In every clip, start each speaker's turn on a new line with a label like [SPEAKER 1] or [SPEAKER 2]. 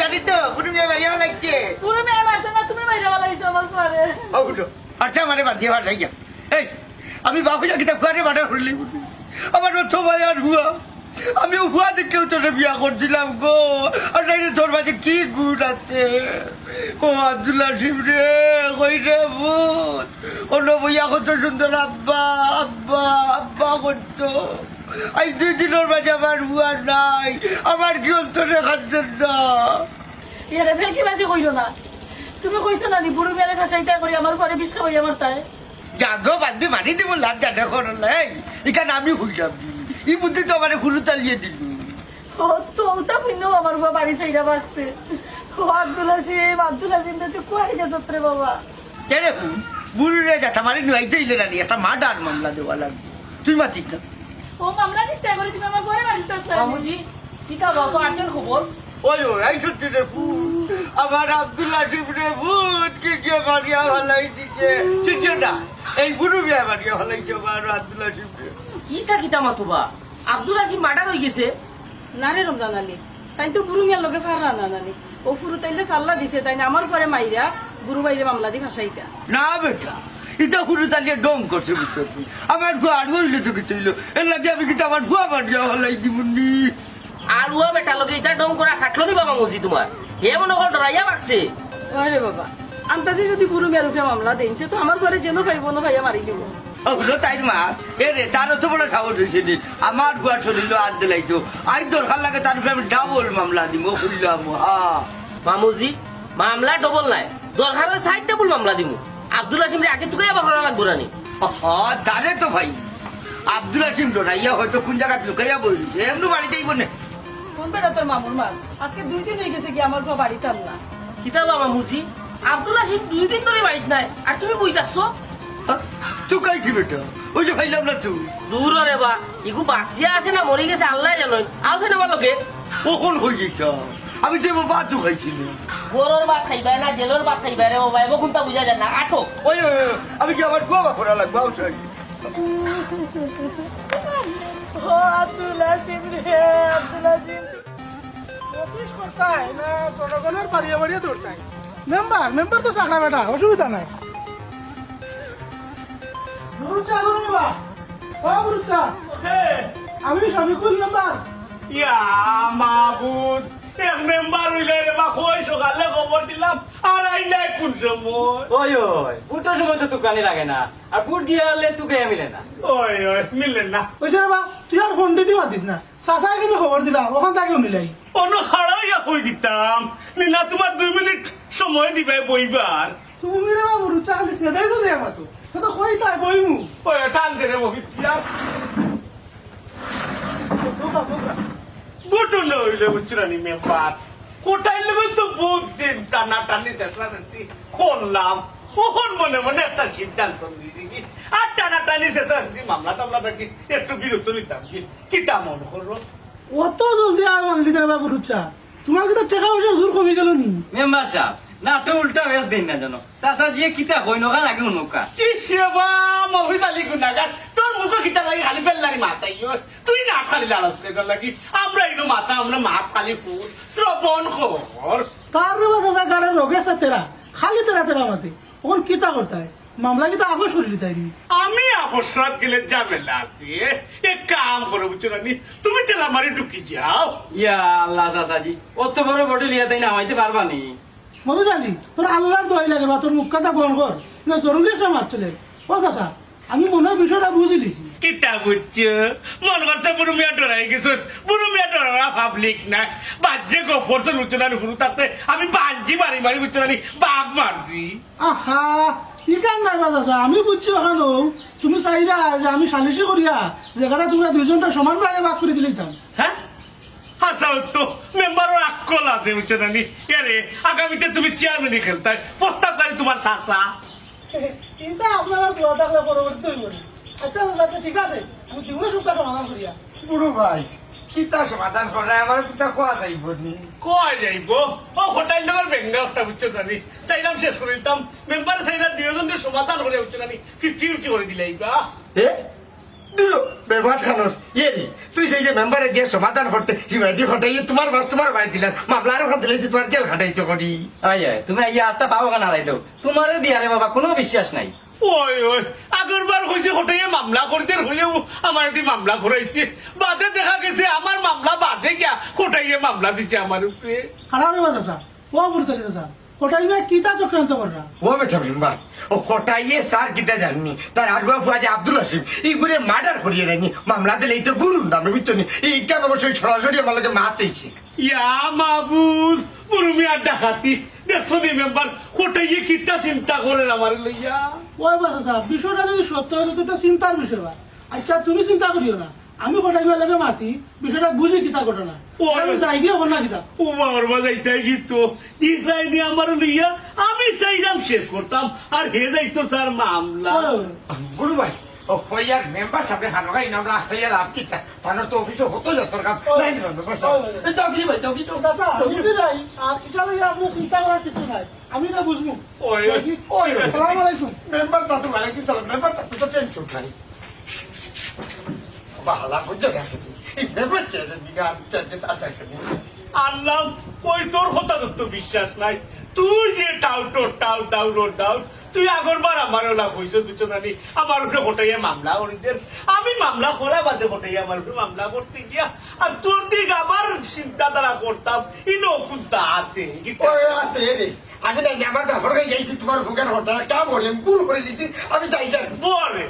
[SPEAKER 1] জানি তো? বুড়ি মেয়ে বাড়িয়া লাগছে।
[SPEAKER 2] পুরো মেয়ে মারছে না তুমি মাইরা বলাইছো আমার পরে
[SPEAKER 1] ও বুড়ো আচ্ছা মানে বাদ দিয়ে বাড়াই গিয়া এই আমি বাবু যা কিতাব হইলি বুড়ি আমার সবাই আর হুয়া আমি হুয়া দেখেও তোর বিয়া করছিলাম গো। আর নাই তোর মাঝে কি গুণ আছে? ও আব্দুল্লাহ শিব রে কই রে ভূত? অন্য বইয়া কত সুন্দর আব্বা আব্বা আব্বা করতো আই দুই দিনের মাঝে আমার হুয়া নাই। আমার কি অন্তরে খাদ্যের না?
[SPEAKER 2] ইয়ারে ফেলকি বাজি কইলো না। তুমি কইছো না নি বুড়ো মেয়ে ফাঁসাইতা করি আমার পরে বিশ্ব হইয়া আমার তাই।
[SPEAKER 1] জাগো বান্ধি মারি দিব লাভ জানে করলাই এখানে আমি হইলাম ই বুদ্ধি তো আমার গুরু তালিয়ে দিল
[SPEAKER 2] ও তো ওটা ভিন্নও আমার বাবা বাড়ি চাইরা বাগছে ও আব্দুল হাসিম আব্দুল হাসিম তো কুয়াই না তোত্রে বাবা।
[SPEAKER 1] কেরে বুড়ি রে যাতা মারি নুয়াইতে ইলে রানি একটা মা ডার মামলা দেওয়া লাগবে। তুই মাতিক না।
[SPEAKER 2] ও মামলা দিতে করে তুমি আমার ঘরে বাড়ি চাইছ
[SPEAKER 3] মামুজি কিতা বলতো আজকের খবর?
[SPEAKER 1] ওই ভূত। আমার আব্দুল্লাহ শিবরে ভূত কি কে মারিয়া ভালাই দিছে ঠিক না? এই বুড়ু বিয়া মারিয়া ভালাইছে আমার আব্দুল্লাহ শিবরে।
[SPEAKER 3] আব্দুল হাসিম মার্ডার হয়ে গেছে?
[SPEAKER 2] না রে রমজান আলী তাই তো বুড়ো মেয়ের লগে ফার না নানি। ও ফুরু তাইলে সাল্লা দিছে তাই না আমার পরে মাইরা বুড়ো বাইরে মামলা দি
[SPEAKER 1] না বেটা এটা গুরু তালিয়ে ডং করছে বুঝছ তুই আমার গুয়া হইলে তো কিছু হইল এর লাগে আমি কিন্তু আমার গুয়া মারিয়া ভালাই দিবনি
[SPEAKER 3] আর উয়া বেটা লগে এটা ডং করা খাটলো নি বাবা মজি তোমার হে মনে কর ডরাইয়া মারছে
[SPEAKER 2] আরে বাবা আন্তাজে যদি বুড়ো মেয়ের উপরে মামলা দেন তো আমার ঘরে যেন পাইব না ভাইয়া মারি দিব।
[SPEAKER 1] ওগুলো তাই মা এ রে তারও তো বড় খাবার হয়েছে নি? আমার গুয়া শরীর আজ দিলাইতো আই দরকার লাগে তার আমি ডাবল মামলা দিব খুললাম হা
[SPEAKER 3] মামুজি মামলা ডবল নাই। দরকার হয় সাইড ডাবল মামলা দিমু। আব্দুল হাসিম রে আগে তুকে আবার করা লাগবো রানি
[SPEAKER 1] তারে তো ভাই। আব্দুল হাসিম ডরাইয়া হয়তো কোন জায়গায় লুকাইয়া বইছে এমনি বাড়ি যাইব না?
[SPEAKER 2] কোন বেটা তোর মামুর মাল আজকে দুই দিন হয়ে গেছে কি আমার ঘর বাড়িতাম না।
[SPEAKER 3] কিতা বাবা মুজি আব্দুল হাসিম দুই দিন ধরে বাড়িতে নাই। আর তুমি বই থাকছো
[SPEAKER 1] তুই কাইছি বেটা? ওই যে ভাইলাম না তুই
[SPEAKER 3] দূর রে বা ইগু বাঁচিয়া আছে না মরে গেছে আল্লাহ জানো আছে না আমার লগে
[SPEAKER 1] কখন হয়ে যেত আমি তো এবার
[SPEAKER 3] গরুর ভাত খাইবাই না জেলের ভাত খাইবাই রে বাবা এবার কোনটা বুঝা যায় না? আঠো।
[SPEAKER 1] ওই ওই, ওই, আমি কি আমার গোয়া করা লাগবে?
[SPEAKER 2] ও আব্দুল হাসিম রে আব্দুল
[SPEAKER 4] অফিস করতাই না জনগণের বাড়িয়ে বাড়িয়ে দৌড়তাই মেম্বার মেম্বার তো চাকরা বেটা অসুবিধা নাই। গুরুচা গুরু নিবা ও গুরুচা আমি শফিকুল মেম্বার।
[SPEAKER 5] ইয়া মাহবুদ। এক মেম্বার হইলে রে বা কই সকালে খবর দিলাম আর আইলাই কোন সময়।
[SPEAKER 6] ওই ওই সময় তো তুকানি লাগে না আর বুট দিয়ে হলে তুকে মিলে না।
[SPEAKER 5] ওই ওই না।
[SPEAKER 4] ওইসে রে বা তুই আর ফোন দিতে পারিস না। চাচাই কিন্তু খবর দিলা ওখান তাকেও নিলাই
[SPEAKER 5] অন্য খাড়াইয়া কই দিতাম? নিনা তোমার দুই মিনিট সময় দিবে বইবার।
[SPEAKER 4] তুমি রে বা গুরুচা খালি সেদাই তো দেয় মাতো তো কই তাই বইমু?
[SPEAKER 5] ওই টান ধরে বকিচ্ছি আর
[SPEAKER 4] ঢোকা ঢোকা
[SPEAKER 5] বুটু নইলে বুঝছিলানি মেম্বার কোটাই লেবে তো বহুত দিন টানা টানি চেষ্টা করছি করলাম কখন মনে মনে একটা সিদ্ধান্ত নিয়েছি কি? আর টানা টানি চেষ্টা করছি মামলা টামলা থাকি। একটু বিরক্ত নিতাম কি? কিতা মন করো?
[SPEAKER 4] অত জলদি আর মানলি রে বা গুরুচা তোমার কিন্তু টাকা পয়সা জোর কমে গেল নি?
[SPEAKER 6] মেম্বার সাহেব না তো উল্টা হয়ে দিন না জানো। চাচা জিয়ে কিতা কই নকা? লাগে উনুকা
[SPEAKER 5] ইসেবা মহিদ আলী গুনাগার তোর মুখ কিতা লাগি খালি বেল্লারি মাথাই তুই না খালি লালস করে লাগি আমরা ইনো মাথা আমরা মাথ খালি ফুল। শ্রবণ খবর
[SPEAKER 4] তার রে বা চাচা গাড়ির রোগে আছে তেরা? খালি তেরা তেরা মাতে ওখান কিতা করতাই মামলা কিতা আগো সরিয়ে তাই
[SPEAKER 5] আমি আকস্মাত গেলে ঝামেলা আছে। এক কাম করো বুঝছ না তুমি তেলা মারি ঢুকি যাও।
[SPEAKER 6] ইয়া আল্লাহ চাচাজি অত বড় বটে লিয়া তাই না আমাইতে পারবা নি?
[SPEAKER 4] মনে জানি তোর আল্লাহর দয় লাগে বা তোর মুখ কথা বন্ধ কর। জরুরি একটা মাছ চলে ও চাচা আমি মনে হয় বিষয়টা বুঝি লিছি
[SPEAKER 5] কিতা বুঝছ মন করছে বুড়ো মিয়া ডরাই গেছো বুড়ো মিয়া ডরা পাবলিক না বাজ্যে গফর চল বুঝছ না তাতে। আমি বাঞ্জি মারি মারি বুঝছ না বাঘ মারছি
[SPEAKER 4] আহা ই কান নাই বা চাচা আমি বুঝছি ওখানো তুমি চাইরা যে আমি সালিশি করিয়া জায়গাটা তোমরা দুইজনটা সমান ভাগে ভাগ করে দিলেইতাম
[SPEAKER 5] হ্যাঁ আচ্ছা তো মেম্বারের আক্কল আছে বুঝছ না আরে আগামীতে তুমি চেয়ারম্যানই খেলতে প্রস্তাবকারী তোমার চাচা।
[SPEAKER 4] এটা আপনারা দোয়া থাকলে পরবর্তী হইব না। আচ্ছা চাচা আচ্ছা, ঠিক আছে। আমি দিব সপ্তাহ সমাধান করিয়া।
[SPEAKER 1] বুড়ো ভাই কিতা সমাধান করে আমার কিতা খোয়া যাইব নি?
[SPEAKER 5] কয় যাইব? ও হোটেল লগর বেঙ্গা একটা বুঝছ জানি চাইলাম শেষ করে দিতাম। মেম্বার চাইলাম দুজনকে সমাধান করে বুঝছ জানি ফিফটি ফিফটি করে দিলে এইবা।
[SPEAKER 7] দূর ব্যবহার খানোর ইয়ে তুই সেই যে মেম্বারে দিয়ে সমাধান করতে হিমায়তি ঘটাই তোমার বাস তোমার বাড়ি দিলাম। মামলা আরও খান দিলেছি তোমার জেল খাটাইতো করি।
[SPEAKER 6] আয় আয় তুমি আইয়া আস্তা পাবো কেন হারাইতো তোমারে দিয়া রে বাবা কোনো বিশ্বাস নাই।
[SPEAKER 5] ওই ওই আগের বার হয়েছে হোটেলে মামলা করতে হলেও আমার এটি মামলা করাইছে বাদে দেখা গেছে আমার মামলা বাদে গিয়া কোটাইয়ে মামলা দিছে আমার উপরে।
[SPEAKER 4] খারাপ ও আছে কোটাই কিতা চক্রান্ত কররা
[SPEAKER 7] ও বেটা মেম্বার ও কটাইয়ে স্যার কিটা জাননি? তার আগুয়া আব্দুল হাসিম মার্ডার করিয়ে রাখনি মামলা দিলে এই তো গুরুন দামে বুঝছ এই কেন অবশ্যই সরাসরি আমার লোকে মাতেইছে
[SPEAKER 5] ইয়া মাবুদ মুরুমিয়া ডাকাতি দেখছ মেম্বার কোটাইয়ে কিতা চিন্তা করে আমার লইয়া?
[SPEAKER 4] ওই বাদ বিষয়টা যদি সত্য হলে তো এটা চিন্তার বিষয় আচ্ছা তুমি চিন্তা করিও না। আমি কোটাই ভাই লাগে মাতি বিষয়টা বুঝি কিতা ঘটনা। আমি গিয়ে না কিতা
[SPEAKER 5] দিসাইনি আমার লইয়া আমি চাইলাম শেষ করতাম আর হে যাইতো স্যার মামলা।
[SPEAKER 4] ওই,
[SPEAKER 7] গুরু ভাই হইয়ার মেম্বার লাভ কিতা তানোর তো অফিসে হতো যত কাম। নাই মেম্বার সাহেব। এই কি ভাই কি
[SPEAKER 4] আমি যাই। আর এটা লাগে আপনার চিন্তা করার কিছু নাই। আমি না বুঝব।
[SPEAKER 5] ওই,
[SPEAKER 7] ওই
[SPEAKER 4] আসসালামু আলাইকুম।
[SPEAKER 7] মেম্বার তা তো ভালো কি চলো মেম্বার তা তো টেনশন নাই। বালা ছেড়ে দিকে আমি
[SPEAKER 5] আল্লাহ তোর কথা তো বিশ্বাস নাই? তুই যে টাউট টাউ টাউ টাউট তুই আগরবার আমার ওলা হইছ দুটো নানি আমার উপরে হটাইয়া মামলা করিতে আমি মামলা করা বাদে হটাইয়া আমার উপরে মামলা করতে গিয়া আর তোর দিক আবার চিন্তাধারা করতাম ইনো কুন্তা আছে
[SPEAKER 7] রে। আমি না আমার ব্যাপার হয়ে যাইছি তোমার ভুগের হোটেল কাম হলে ভুল করে দিছি আমি যাই যাই
[SPEAKER 5] বলে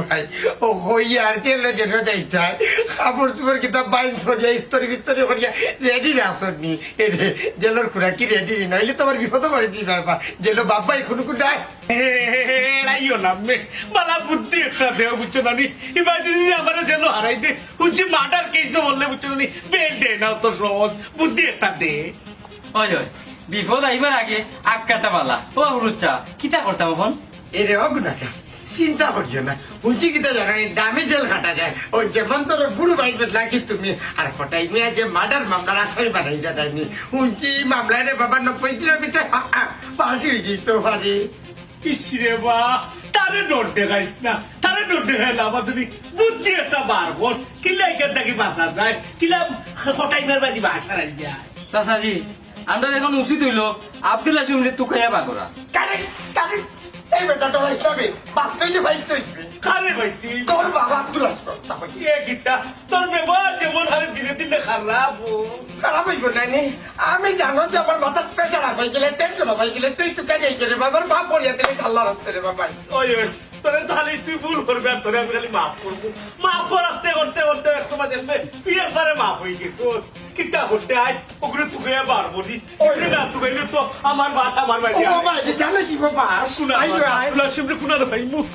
[SPEAKER 5] হয়
[SPEAKER 7] ও যেন কাপড় চুপড় কিতাব বাইন সরিয়া ইস্তরি বিস্তরি করিয়া রেডি জেলর কুড়া কি রেডি নইলে তোমার বিপদ পড়েছি বাবা জেলো বাবাই কোনো
[SPEAKER 5] না বালা বুদ্ধি একটা দেও বুঝছ নানি এবার যদি আমার যেন হারাই দে উচ্চ মার্ডার কেস বললে বুঝছ বেল দে না তো সহজ বুদ্ধি একটা দে
[SPEAKER 6] ওই ওই বিপদ আইবার আগে আক্কাটা বালা ও রুচ্চা কিতা করতাম এখন
[SPEAKER 7] এরে ও গুণাটা চিন্তা করিও না উঞ্চি কিতা জানো দামি জেল কাটা যায় ওই যেমন তোর বুড়ো ভাই বেদলা কি তুমি আর হঠাই মিয়া যে মার্ডার মামলার আসামি বানাই যায়নি উঞ্চি মামলায় রে বাবা নব্বই দিনের ভিতরে ফাঁসি হয়ে যেত পারে
[SPEAKER 5] ইসরে বা? তারে নোট দেখাইস না তারে নোট দেখাই লাভ আছে? বুদ্ধি একটা বার কর কিলা এখান থেকে বাসা যায় কিলা হটাই বাজি বাসা রাই যায়।
[SPEAKER 6] চাচাজি আমরা এখন উচিত হইল আব্দুল হাসিম রে তুকাইয়া বাগরা।
[SPEAKER 7] কারেক্ট কারেক্ট এই বেটাটা ইসলামে বাস্তই যে ভাই তুই।
[SPEAKER 5] খারে ভাই তুই?
[SPEAKER 7] তোর বাবা আব্দুল আসলাম
[SPEAKER 5] এ গীতা? তোর ব্যবহার যেমন হারে দিনে দিনে খারাপ
[SPEAKER 7] খারাপ হইব নানি আমি জানো যে আমার মাথার প্রেশার হয়ে গেলে টেনশন হয়ে গেলে তুই তুই কাজে করে বাবার বাপ পড়িয়া দিলে আল্লাহ রাখতে রে বাবা
[SPEAKER 5] ওই ওই তোরে তাহলে তুই ভুল করবে আর তোরে আমি খালি মাফ করব। মাফ করাতে করতে করতে একটা দেখবে তুই একবারে মাফ হয়ে গেছো। কিতা করতে আয় ওগুলো তুকে নি ওগুলো না তুকে তো আমার বাস আমার বাড়ি
[SPEAKER 7] জানো কি বাবা?
[SPEAKER 5] কুনা
[SPEAKER 7] আইলো আইলো।
[SPEAKER 5] কুনা ভাই মুখ।